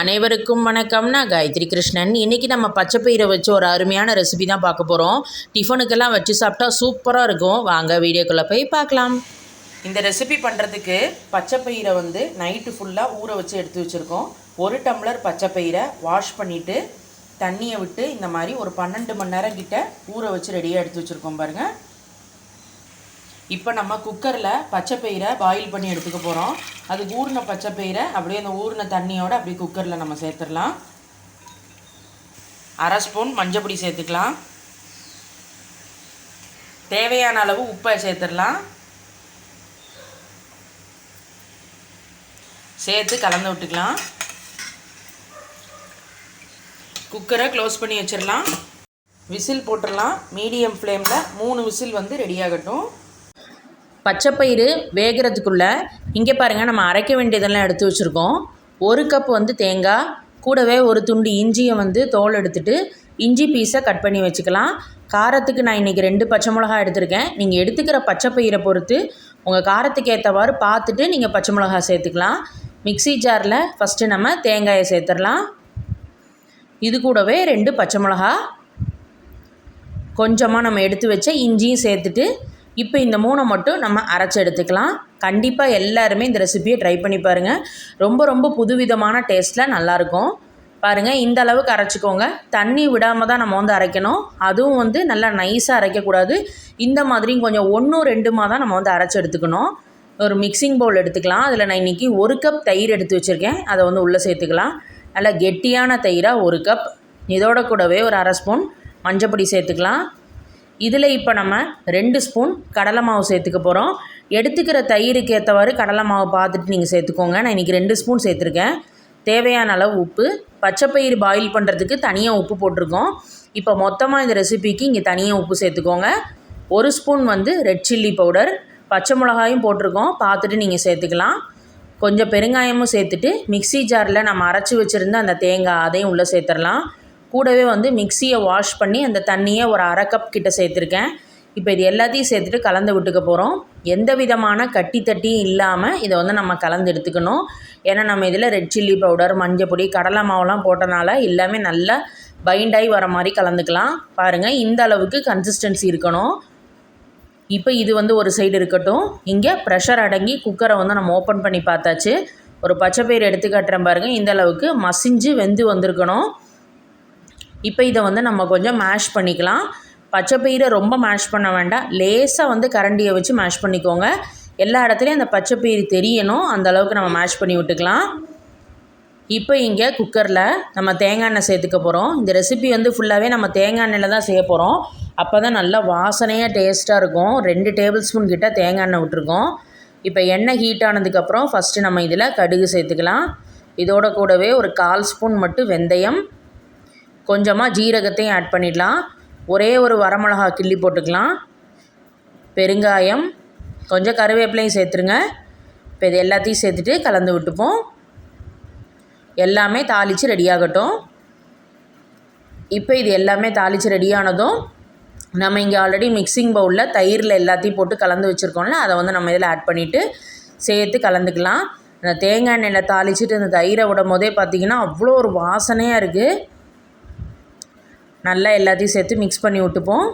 அனைவருக்கும் வணக்கம். நான் காயத்ரி கிருஷ்ணன். இன்றைக்கி நம்ம பச்சைப்பயிரை வச்சு ஒரு அருமையான ரெசிபி தான் பார்க்க போகிறோம் டிஃபனுக்கெல்லாம் வச்சு சாப்பிட்டா சூப்பராக இருக்கும். வாங்க வீடியோக்குள்ளே போய் பார்க்கலாம். இந்த ரெசிபி பண்ணுறதுக்கு பச்சைப்பயிரை வந்து நைட்டு ஃபுல்லாக ஊற வச்சு எடுத்து வச்சுருக்கோம். ஒரு டம்ளர் பச்சைப்பயிரை வாஷ் பண்ணிவிட்டு தண்ணியை விட்டு இந்த மாதிரி ஒரு பன்னெண்டு மணி நேரம் கிட்ட ஊற வச்சு ரெடியாக எடுத்து வச்சுருக்கோம் பாருங்கள் இப்போ நம்ம குக்கரில் பச்சைப்பயிரை பாயில் பண்ணி எடுத்துக்க போகிறோம் அது ஊறின பச்சைப்பயிரை அப்படியே அந்த ஊறின தண்ணியோடு அப்படியே குக்கரில் நம்ம சேர்த்துடலாம். அரை ஸ்பூன் மஞ்சப்பொடி சேர்த்துக்கலாம். தேவையான அளவு உப்பை சேர்த்துடலாம். சேர்த்து கலந்து விட்டுக்கலாம். குக்கரை க்ளோஸ் பண்ணி வச்சிடலாம். விசில் போட்டுடலாம். மீடியம் ஃப்ளேமில் மூணு விசில் வந்து ரெடி ஆகட்டும். பச்சைப்பயிறு வேகிறதுக்குள்ளே இங்கே பாருங்கள் நம்ம அரைக்க வேண்டியதெல்லாம் எடுத்து வச்சுருக்கோம். ஒரு கப் வந்து தேங்காய் கூடவே ஒரு துண்டு இஞ்சியை வந்து தோல் எடுத்துட்டு இஞ்சி பீஸை கட் பண்ணி வச்சுக்கலாம். காரத்துக்கு நான் இன்றைக்கி ரெண்டு பச்சை மிளகா எடுத்திருக்கேன். நீங்கள் எடுத்துக்கிற பச்சைப்பயிரை பொறுத்து உங்கள் காரத்துக்கு ஏற்றவாறு பார்த்துட்டு நீங்கள் பச்சை மிளகா சேர்த்துக்கலாம். மிக்ஸி ஜாரில் ஃபஸ்ட்டு நம்ம தேங்காயை சேர்த்துடலாம். இது கூடவே ரெண்டு பச்சை மிளகா கொஞ்சமாக நம்ம எடுத்து வச்ச இஞ்சியும் சேர்த்துட்டு இப்போ இந்த மூணை மட்டும் நம்ம அரைச்சி எடுத்துக்கலாம். கண்டிப்பாக எல்லாருமே இந்த ரெசிபியை ட்ரை பண்ணி பாருங்கள் ரொம்ப ரொம்ப புதுவிதமான டேஸ்ட்டில் நல்லாயிருக்கும் பாருங்கள் இந்த அளவுக்கு அரைச்சிக்கோங்க. தண்ணி விடாமல் தான் நம்ம வந்து அரைக்கணும். அதுவும் வந்து நல்லா நைஸாக அரைக்கக்கூடாது இந்த மாதிரியும் கொஞ்சம் ஒன்றும் ரெண்டுமாக தான் நம்ம வந்து அரைச்சி எடுத்துக்கணும். ஒரு மிக்சிங் பவுல் எடுத்துக்கலாம். அதில் நான் இன்றைக்கி ஒரு கப் தயிர் எடுத்து வச்சுருக்கேன். அதை வந்து உள்ளே சேர்த்துக்கலாம். நல்லா கெட்டியான தயிராக ஒரு கப் இதோட கூடவே ஒரு அரை ஸ்பூன் மஞ்சப்பொடி சேர்த்துக்கலாம். இதில் இப்போ நம்ம ரெண்டு ஸ்பூன் கடலை மாவு சேர்த்துக்க போகிறோம். எடுத்துக்கிற தயிருக்கு ஏற்றவாறு கடலை மாவு பார்த்துட்டு நீங்கள் சேர்த்துக்கோங்க. நான் இன்றைக்கி ரெண்டு ஸ்பூன் சேர்த்துருக்கேன். தேவையான அளவு உப்பு. பச்சைப்பயிறு பாயில் பண்ணுறதுக்கு தனியாக உப்பு போட்டிருக்கோம். இப்போ மொத்தமாக இந்த ரெசிபிக்கு இங்கே தனியாக உப்பு சேர்த்துக்கோங்க. ஒரு ஸ்பூன் வந்து ரெட் சில்லி பவுடர் பச்சை மிளகாயும் போட்டிருக்கோம். பார்த்துட்டு நீங்கள் சேர்த்துக்கலாம். கொஞ்சம் பெருங்காயமும் சேர்த்துட்டு மிக்ஸி ஜாரில் நம்ம அரைச்சி வச்சுருந்த அந்த தேங்காய் அதையும் உள்ளே சேர்த்துடலாம். கூடவே வந்து மிக்சியை வாஷ் பண்ணி அந்த தண்ணியை ஒரு அரை கப் கிட்ட சேர்த்துருக்கேன். இப்போ இது எல்லாத்தையும் சேர்த்துட்டு கலந்து விட்டுக்க போகிறோம் எந்த விதமான கட்டி தட்டியும் இல்லாமல் இதை வந்து நம்ம கலந்து எடுத்துக்கணும். ஏன்னா நம்ம இதில் ரெட் சில்லி பவுடர் மஞ்சள் பொடி கடலை மாவுலாம் போட்டனால எல்லாமே நல்லா பைண்டாகி வர மாதிரி கலந்துக்கலாம். பாருங்கள் இந்த அளவுக்கு கன்சிஸ்டன்சி இருக்கணும். இப்போ இது வந்து ஒரு சைடு இருக்கட்டும். இங்கே ப்ரெஷர் அடங்கி குக்கரை வந்து நம்ம ஓப்பன் பண்ணி பார்த்தாச்சு. ஒரு பச்சை பயிர் எடுத்து காட்டுறேன் பாருங்கள் இந்த அளவுக்கு மசிஞ்சு வெந்து வந்திருக்கணும். இப்போ இதை வந்து நம்ம கொஞ்சம் மேஷ் பண்ணிக்கலாம். பச்சை பயிரை ரொம்ப மேஷ் பண்ண வேண்டாம். லேசாக வந்து கரண்டியை வச்சு மேஷ் பண்ணிக்கோங்க. எல்லா இடத்துலையும் அந்த பச்சை பயிர் தெரியணும். அந்த அளவுக்கு நம்ம மேஷ் பண்ணி விட்டுக்கலாம். இப்போ இங்கே குக்கரில் நம்ம தேங்காய் எண்ணெய் சேர்த்துக்க போகிறோம் இந்த ரெசிபி வந்து ஃபுல்லாகவே நம்ம தேங்காய் எண்ணெயில் தான் செய்ய போகிறோம் அப்போ தான் நல்லா வாசனையாக டேஸ்ட்டாக இருக்கும். ரெண்டு டேபிள் ஸ்பூன் கிட்ட தேங்காய் எண்ணெய் விட்டுருக்கோம். இப்போ எண்ணெய் ஹீட் ஆனதுக்கப்புறம் ஃபஸ்ட்டு நம்ம இதில் கடுகு சேர்த்துக்கலாம். இதோட கூடவே ஒரு கால் ஸ்பூன் மட்டும் வெந்தயம். கொஞ்சமாக ஜீரகத்தையும் ஆட் பண்ணிடலாம். ஒரே ஒரு வரமிளகா கிள்ளி போட்டுக்கலாம். பெருங்காயம் கொஞ்சம் கருவேப்பிலையும் சேர்த்துருங்க. இப்போ இது எல்லாத்தையும் சேர்த்துட்டு கலந்து விட்டுப்போம். எல்லாமே தாளித்து ரெடியாகட்டும் இப்போ இது எல்லாமே தாளித்து ரெடியானதும் நம்ம இங்கே ஆல்ரெடி மிக்சிங் பவுலில் தயிரில் எல்லாத்தையும் போட்டு கலந்து வச்சுருக்கோம்ல அதை வந்து நம்ம இதில் ஆட் பண்ணிவிட்டு சேர்த்து கலந்துக்கலாம். அந்த தேங்காய் எண்ணெயில் தாளிச்சிட்டு அந்த தயிரை விடும் போதே பார்த்திங்கன்னா அவ்வளோ ஒரு வாசனையாக இருக்குது நல்லா எல்லாத்தையும் சேர்த்து மிக்ஸ் பண்ணி விட்டுப்போம்.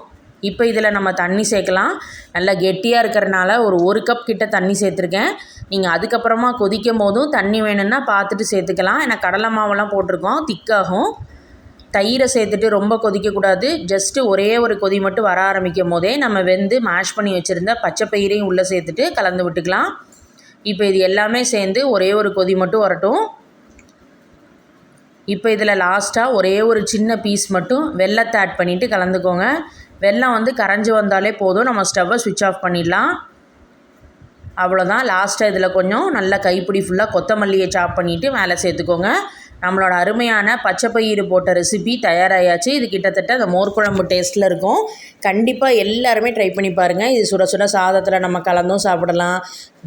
இப்போ இதில் நம்ம தண்ணி சேர்க்கலாம். நல்லா கெட்டியாக இருக்கிறனால ஒரு ஒரு கப் கிட்ட தண்ணி சேர்த்துருக்கேன். நீங்கள் அதுக்கப்புறமா கொதிக்கும் போதும் தண்ணி வேணும்னா பார்த்துட்டு சேர்த்துக்கலாம். ஏன்னா கடலை மாவெல்லாம் போட்டிருக்கோம் திக்காகும். தயிரை சேர்த்துட்டு ரொம்ப கொதிக்கக்கூடாது. ஜஸ்ட்டு ஒரே ஒரு கொதி மட்டும் வர ஆரம்பிக்கும் போதே நம்ம வெந்து மேஷ் பண்ணி வச்சுருந்த பச்சை பயிரையும் உள்ளே சேர்த்துட்டு கலந்து விட்டுக்கலாம். இப்போ இது எல்லாமே சேர்ந்து ஒரே ஒரு கொதி மட்டும் வரட்டும். இப்போ இதில் லாஸ்ட்டாக ஒரே ஒரு சின்ன பீஸ் மட்டும் வெள்ளத்தை ஆட் பண்ணிவிட்டு கலந்துக்கோங்க. வெள்ளம் வந்து கரைஞ்சி வந்தாலே போதும். நம்ம ஸ்டவ்வை சுவிட்ச் ஆஃப் பண்ணிடலாம். அவ்வளோதான் லாஸ்ட்டாக இதில் கொஞ்சம் நல்லா கைப்பிடி ஃபுல்லாக கொத்தமல்லியை சாப் பண்ணிவிட்டு மேலே சேர்த்துக்கோங்க. நம்மளோட அருமையான பச்சை பயிறு போட்ட ரெசிபி தயாராகியாச்சு இது கிட்டத்தட்ட அந்த மோர் குழம்பு டேஸ்ட்டில் இருக்கும். கண்டிப்பாக எல்லாருமே ட்ரை பண்ணி பாருங்கள் இது சுட சுட சாதத்தில் நம்ம கலந்தும் சாப்பிடலாம்.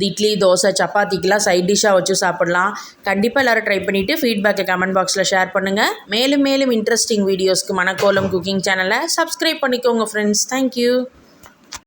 இட்லி தோசை சப்பாத்திக்கெலாம் சைட் டிஷ்ஷாக வச்சு சாப்பிடலாம். கண்டிப்பாக எல்லோரும் ட்ரை பண்ணிவிட்டு ஃபீட்பேக்கை கமெண்ட் பாக்ஸில் ஷேர் பண்ணுங்கள் மேலும் மேலும் இன்ட்ரெஸ்டிங் வீடியோஸ்க்கு மணக்கோலம் குக்கிங் சேனலை சப்ஸ்கிரைப் பண்ணிக்கோங்க ஃப்ரெண்ட்ஸ் தேங்க்யூ